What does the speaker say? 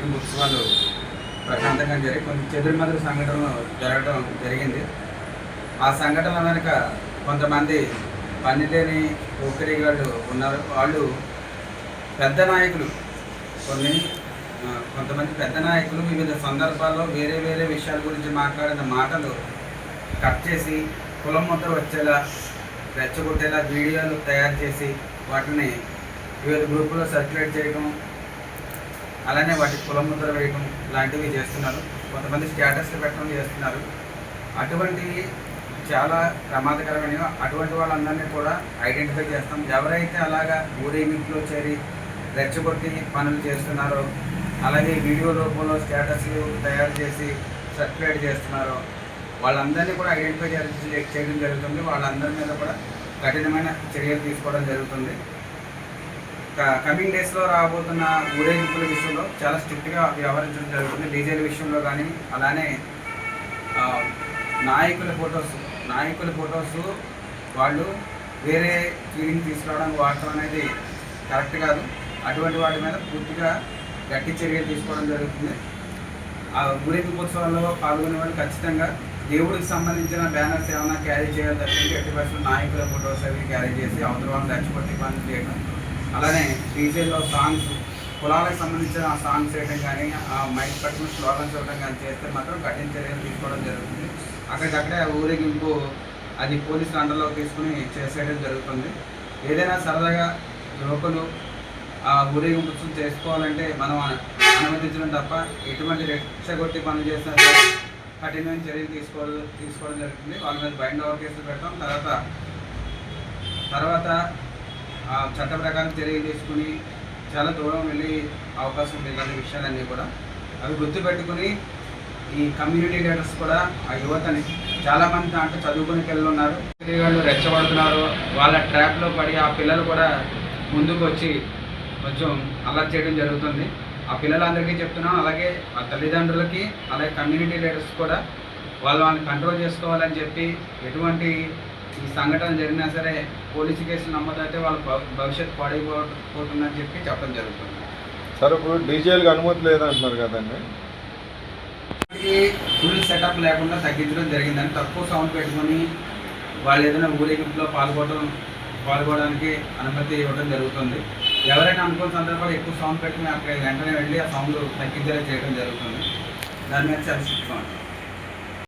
ఊరేగింపు ఉత్సవాలు ప్రశాంతంగా జరిగి కొన్ని చెదురుమదురు సంఘటనలు జరగడం జరిగింది. ఆ సంఘటన వెనుక కొంతమంది పనిలేని వాళ్ళు ఉన్నారు. వాళ్ళు పెద్ద నాయకులు. కొన్ని కొంతమంది పెద్ద నాయకులు వివిధ సందర్భాల్లో వేరే వేరే విషయాల గురించి మాట్లాడిన మాటలు కట్ చేసి కులం ముద్ర వచ్చేలా రెచ్చగొట్టేలా వీడియోలు తయారు చేసి వాటిని వివిధ గ్రూపుల్లో సర్క్యులేట్ చేయడం అలానే వాటి కులం ముద్ర వేయడం లాంటివి చేస్తున్నారు. కొంతమంది స్టేటస్లు పెట్టడం చేస్తున్నారు. అటువంటివి చాలా ప్రమాదకరమైనవి. అటువంటి వాళ్ళందరినీ కూడా ఐడెంటిఫై చేస్తాం. ఎవరైతే అలాగా ఊరేగింపులో చేరి రెచ్చగొట్టి పనులు చేస్తున్నారో అలాగే వీడియో రూపంలో స్టేటస్లు తయారు చేసి సర్క్యులేట్ చేస్తున్నారో వాళ్ళందరినీ కూడా ఐడెంటిఫై చే- చేయడం జరుగుతుంది. వాళ్ళందరి మీద కూడా కఠినమైన చర్యలు తీసుకోవడం జరుగుతుంది. కమింగ్ డేస్లో రాబోతున్న ఊరేగింపుల విషయంలో చాలా స్ట్రిక్ట్గా వ్యవహరించడం జరుగుతుంది. డీజేల విషయంలో కానీ అలానే నాయకుల ఫొటోస్ నాయకుల ఫొటోస్ వాళ్ళు వేరే ఫీలింగ్ తీసుకురావడానికి వాడటం అనేది కరెక్ట్ కాదు. అటువంటి వాటి మీద పూర్తిగా గట్టి చర్యలు తీసుకోవడం జరుగుతుంది. ఆ ఊరేగింపోత్సవాల్లో పాల్గొనే వాళ్ళు ఖచ్చితంగా దేవుడికి సంబంధించిన బ్యానర్స్ ఏమైనా క్యారీ చేయాలి తప్పించి ఎట్టి పరిస్థితులు నాయకుల ఫొటోస్ అవి క్యారీ చేసి అవతల వాళ్ళని దచ్చిపట్టి పనులు చేయడం అలానే డీజేలో సాంగ్స్ కులాలకు సంబంధించిన ఆ సాంగ్స్ వేయడం కానీ ఆ మైక్ పట్టుకుని స్లోగన్స్ ఇవ్వడం కానీ చేస్తే మాత్రం కఠిన చర్యలు తీసుకోవడం జరుగుతుంది. అక్కడికక్కడే ఊరేగింపు అది పోలీసుల అండర్లో తీసుకుని చేసేయడం జరుగుతుంది. ఏదైనా సరదాగా యువకులు ఆ ఊరేగింపు చేసుకోవాలంటే మనం అనుమతించడం తప్ప ఎటువంటి రెచ్చగొట్టి పనులు చేసిన కఠినమైన చర్యలు తీసుకోవడం తీసుకోవడం జరుగుతుంది. వాళ్ళ మీద బైండ్ ఓవర్ కేసులు పెడతాం. తర్వాత తర్వాత ఆ చట్ట ప్రకారం చర్యలు తీసుకుని చాలా దూరం వెళ్ళి అవకాశం ఉంది ఇలాంటి విషయాలన్నీ కూడా అవి గుర్తుపెట్టుకుని ఈ కమ్యూనిటీ లీడర్స్ కూడా ఆ యువతని చాలా మంది దాంట్లో చదువుకుని పిల్లలు ఉన్నారు. వాళ్ళు వాళ్ళ ట్రాప్లో పడి ఆ పిల్లలు కూడా ముందుకు వచ్చి కొంచెం అలర్ట్ చేయడం జరుగుతుంది. ఆ పిల్లలందరికీ చెప్తున్నాం అలాగే ఆ తల్లిదండ్రులకి అలాగే కమ్యూనిటీ లీడర్స్ కూడా వాళ్ళు వాళ్ళని కంట్రోల్ చేసుకోవాలని చెప్పి ఎటువంటి ఈ సంఘటన జరిగినా సరే పోలీసు కేసులు నమ్మదైతే వాళ్ళ భవ- భవిష్యత్తు పాడైపోతుందని చెప్పి చెప్పడం జరుగుతుంది. సార్ ఇప్పుడు డీజేలకు అనుమతి లేదంటున్నారు కదండి. ఫుల్ సెటప్ లేకుండా తగ్గించడం జరిగిందని తక్కువ సౌండ్ పెట్టుకొని వాళ్ళు ఏదైనా ఊరేగింపులో పాల్గొనడం పాల్గొనడానికి అనుమతి ఇవ్వడం జరుగుతుంది. ఎవరైనా అనుకున్న సందర్భాలు ఎక్కువ సౌండ్ పెట్టుకుని అక్కడ వెంటనే వెళ్ళి ఆ సౌండ్ తగ్గించేలా చేయడం జరుగుతుంది. దాని మీద శిక్షణ